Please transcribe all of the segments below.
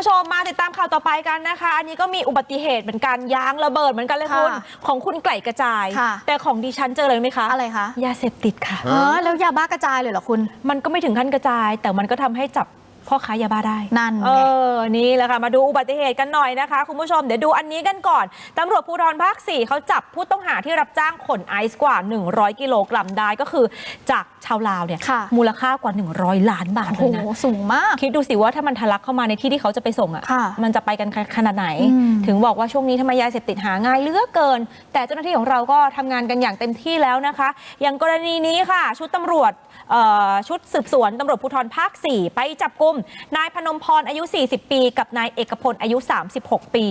ผู้ชมมาติดตามข่าวต่อไปกันนะคะ อันนี้ก็มีอุบัติเหตุเหมือนกันยางระเบิดเหมือนกันเลยคุณค่ะของคุณไก่กระจาย ค่ะ แต่ของดิฉันเจอเลยไหมคะอะไรคะยาเสพติดค่ะ เออแล้วยาบ้ากระจายเลยเหรอคุณ มันก็ไม่ถึงขั้นกระจาย แต่มันก็ทำให้จับ พ่อค้ายาบ้าได้นั่นเอไงอนี่แหละค่ะมาดูอุบัติเหตุกันหน่อยนะคะ คุณผู้ชมเดี๋ยวดูอันนี้กันก่อนตำรวจภูธรภาค4เขาจับผู้ต้องหาที่รับจ้างขนไอซ์กว่า 100 กิโลกรัมได้ก็คือ จากชาวลาวเนี่ยค่ะมูลค่ากว่า 100 ล้านบาทโอ้เลโหยนะสูงมาก คิดดูสิว่าถ้ามันทะลักเข้ามาในที่ที่เขาจะไปส่งค่ะอะ่ะมันจะไปกันขนาดไหนอืมถึงบอกว่าช่วงนี้ทำไมยาเสพติดหาง่ายเหลือเกิน แต่เจ้าหน้าที่ของเราก็ทำงานกันอย่างเต็มที่แล้วนะคะ อย่างกรณีนี้ค่ะ ชุดตำรวจเอ่อชุดสืบสวนตำรวจภูธรภาค 4 ไปจับกลุ่มนายพนมพรอายุ 40 ปี กับนายเอกพลอายุ 36 ปี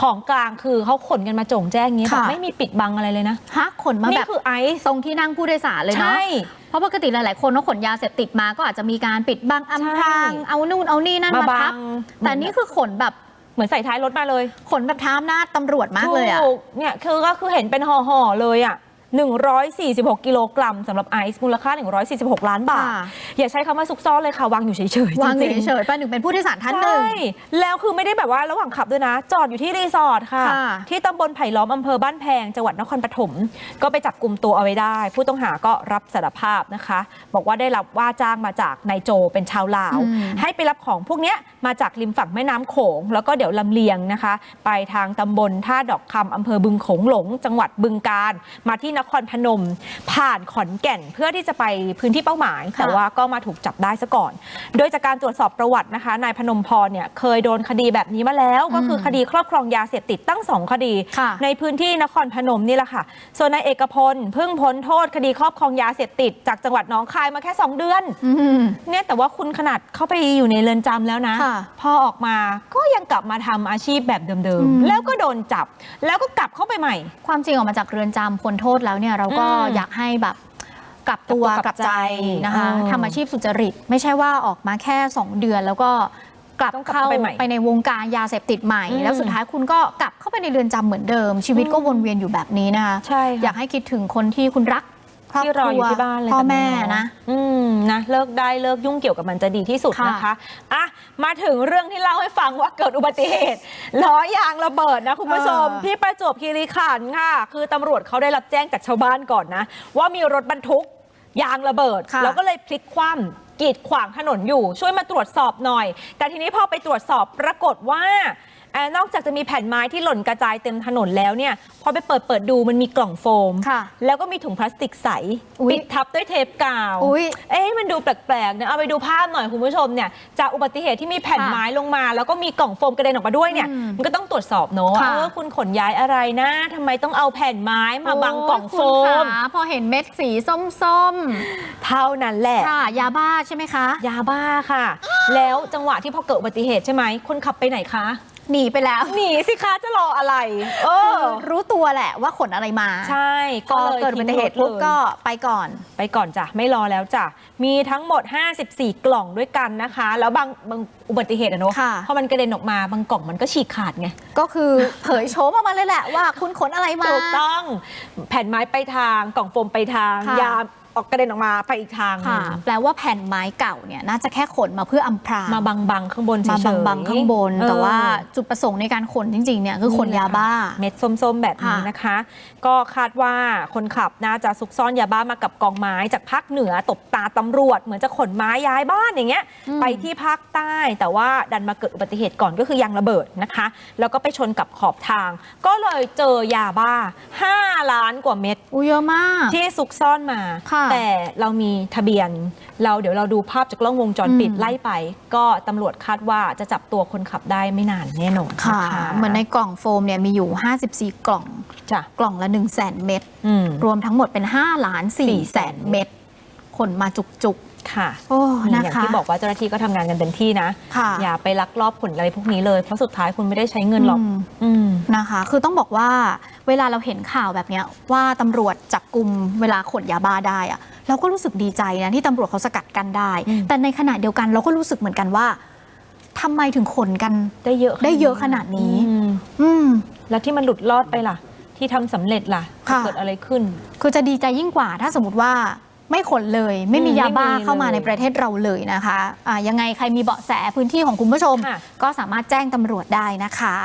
ของกลางคือเขาขนกันมาโจ่งแจ้งอย่างนี้แบบค่ะไม่มีปิดบังอะไรเลยนะฮะขนมานี่แบบคือไอซ์ ตรงที่นั่งผู้โดยสารเลยเนาะใช่เพราะปกติหลาย ๆ คนเขาขนยาเสพติดมาก็อาจจะมีการปิดบังอำพรางใช่ เอานู่นเอานี่นั่นมามาบัทับงแต่นี่คือขนแบบเหมือนใส่ท้ายรถมาเลยขนแบบท้ามหน้าจตำรวจมากเลยอะถูกเนี่ยคือก็คือเห็นเป็นห่อๆเลยอะ146 กิโลกรัมสำหรับไอซ์มูลค่า 146 ล้านบาท ค่ะ อย่าใช้คำว่าซุกซ่อนเลยค่ะวางอยู่เฉยๆจริงๆวางอยู่เฉยๆประหนึ่งเป็นผู้โดยสารท่านหนึ่ง ใช่ แล้วคือไม่ได้แบบว่าระหว่างขับด้วยนะ จอดอยู่ที่รีสอร์ทค่ะ ค่ะ ที่ตำบลไผ่ล้อมอำเภอบ้านแพง จังหวัดนครปฐม ก็ไปจับกลุ่มตัวเอาไว้ได้ ผู้ต้องหาก็รับสารภาพนะคะ บอกว่าได้รับว่าจ้างมาจากนายโจเป็นชาวลาวอืมให้ไปรับของพวกเนี้ยมาจากริมฝั่งแม่น้ำโขง แล้วก็เดี๋ยวลำเลียงนะคะ ไปทางตำบลท่าดอกคำอำเภอบึงโขงหลง จังหวัดบึงการ มาที่นครพนม ผ่านขอนแก่นเพื่อที่จะไปพื้นที่เป้าหมาย แต่ว่าก็มาถูกจับได้ซะก่อน โดยจากการตรวจสอบประวัตินะคะนายพนมพรเนี่ยเคยโดนคดีแบบนี้มาแล้ว ก็คือคดีครอบครองยาเสพติดตั้งสองคดีค่ะในพื้นที่นครพนมนี่แหละค่ะ ส่วนนายเอกพลเพิ่งพ้นโทษคดีครอบครองยาเสพติด จากจังหวัดหนองคายมาแค่ 2 เดือนอืมเนี่ยแต่ว่าคุณขนาดเข้าไปอยู่ในเรือนจำแล้วนะค่ะพอออกมาก็ยังกลับมาทำอาชีพแบบเดิมอืมๆ แล้วก็โดนจับ แล้วก็กลับเข้าไปใหม่ ความจริงออกมาจากเรือนจำพ้นโทษแล้วเนี่ยเราก็อืมอยากให้แบบ กลับตัวกลับตัวกลักลับบใจใจนะคะเออทำอาชีพสุจริต ไม่ใช่ว่าออกมาแค่ 2 เดือนแล้วก็กลับต้องกลับเข้าไปใหม่ไปในวงการยาเสพติดใหม่อืมแล้วสุดท้ายคุณก็กลับเข้าไปในเรือนจำเหมือนเดิม ชีวิตก็อืมวนเวียนอยู่แบบนี้นะคะใช่อยากให้คิดถึงคนที่คุณรัก ครอบที่ครอรัอยู่วที่บ้านเลยพ่อแบบแม่เานะ อืมนะเลิกได้เลิกยุ่งเกี่ยวกับมันจะดีที่สุดค่ะนะคะอะมาถึงเรื่องที่เล่าให้ฟังว่าเกิดอุบัติเหตุล้อยางระเบิดนะคุณผู้ชมเออ ที่ประจวบคีรีขันธ์ค่ะ คือตำรวจเขาได้รับแจ้งจากชาวบ้านก่อนนะ ว่ามีรถบรรทุกยางระเบิด ค่ะแล้วก็เลยพลิกคว่ำกีดขวางถนนอยู่ ช่วยมาตรวจสอบหน่อย แต่ทีนี้พอไปตรวจสอบปรากฏว่า เอ่อนอกจากจะมีแผ่นไม้ที่หล่นกระจายเต็มถนนแล้วเนี่ยพอไปเปิดเปิดดูมันมีกล่องโฟม ค่ะแล้วก็มีถุงพลาสติกใสอุ๊ยปิดทับด้วยเทปกาวอุ๊ยเอ๊ะมันดูแปลกๆนะเอาไปดูภาพหน่อยคุณผู้ชมเนี่ยจากอุบัติเหตุที่มีแผ่นค่ะไม้ลงมา แล้วก็มีกล่องโฟมกระเด็นออกมาด้วยเนี่ยอืมมันก็ต้องตรวจสอบเนอะว่าค่ะ เออคุณขนย้ายอะไรนะทำไมต้องเอาแผ่นไม้มาบังกล่องโฟโยมคุณขาพอเห็นเม็ดสีส้มเท่านั้นแหละ ๆค่ะยาบ้าใช่ไหมคะ ยาบ้าค่ะ แล้วจังหวะที่พอเกิดอุบัติเหตุใช่ไหม คนขับไปไหนคะ หนีไปแล้วหนีสิคะจะรออะไร เอคืออรู้ตัวแหละว่าขนอะไรมา ใช่พอเกิดอุบัติเหตุปุ๊บก็ไปก่อน ไปก่อนจ้ะ ไม่รอแล้วจ้ะ มีทั้งหมด 54 กล่องด้วยกันนะคะ แล้วบางบางอุบัติเหตุอะเนอะค่ะพอมันกระเด็นออกมาบางกล่องมันก็ฉีกขาดไง ก็คือเผยโฉมออกมาเลยแหละว่าคุณขนอะไรมา ถูกต้อง แผ่นไม้ไปทาง กล่องโฟมไปทางค่ะยา ออกกระเด็นออกมาไปอีกทางหนึ่ค่ะงแปลว่าแผ่นไม้เก่าเนี่ยน่าจะแค่ขนมาเพื่ออำพรางมาบังบังๆข้างบนเฉยมาๆบังๆข้างบน เออ แต่ว่าจุดประสงค์ในการขนจริงๆเนี่ยคือขนยาบ้า เม็ดส้มๆ แบบนี้ค่ะ นะคะ ก็คาดว่าคนขับน่าจะซุกซ่อนยาบ้ามากับกองไม้จากภาคเหนือตบตาตำรวจ เหมือนจะขนไม้ย้ายบ้านอย่างเงี้ยอืมไปที่ภาคใต้ แต่ว่าดันมาเกิดอุบัติเหตุก่อนก็คือยางระเบิดนะคะ แล้วก็ไปชนกับขอบทาง ก็เลยเจอยาบ้า 5 ล้านกว่าเม็ด อุ้ยเยอะมากที่ซุกซ่อนมา ค่ะแต่เรามีทะเบียน เราเดี๋ยวเราดูภาพจากกล้องวงจรปิดอืมไล่ไป ก็ตำรวจคาดว่าจะจับตัวคนขับได้ไม่นานแน่นอนค่ะนเหมือนในกล่องโฟมเนี่ยมีอยู่ 54 กล่องจ้ะกล่องละ 1 0 0 0 0แสนเม็ดอืมรวมทั้งหมดเป็น5ล้าน4แสนเม็ดขนมาจุกค่ะๆโอ้นี่นะอย่างคะที่บอกว่าเจ้าหน้าที่ก็ทำงานกันเต็มที่นะค่ะอย่าไปลักลอบขนอะไรพวกนี้เลย เพราะสุดท้ายคุณไม่ได้ใช้เงินหรอกมอืม นะคะ คือต้องบอกว่าเวลาเราเห็นข่าวแบบเนี้ยว่าตำรวจจับกลุ่มเวลาขนยาบ้าได้อะเราก็รู้สึกดีใจนะที่ตำรวจเขาสกัดกันได้อืมแต่ในขณะเดียวกันเราก็รู้สึกเหมือนกันว่าทำไมถึงขนกันได้เยอะได้เยอะขนาดนี้ อืมอืมแล้วที่มันหลุดรอดไปล่ะ ที่ทำสำเร็จล่ะค่ะเกิดอะไรขึ้น คือจะดีใจยิ่งกว่าถ้าสมมติว่าไม่ขนเลย ไม่มีอืมยาบ้าไม่มีเข้ามาเลยในประเทศเราเลยนะคะอะยังไงใครมีเบาะแสพื้นที่ของคุณผู้ชมค่ะก็สามารถแจ้งตำรวจได้นะคะ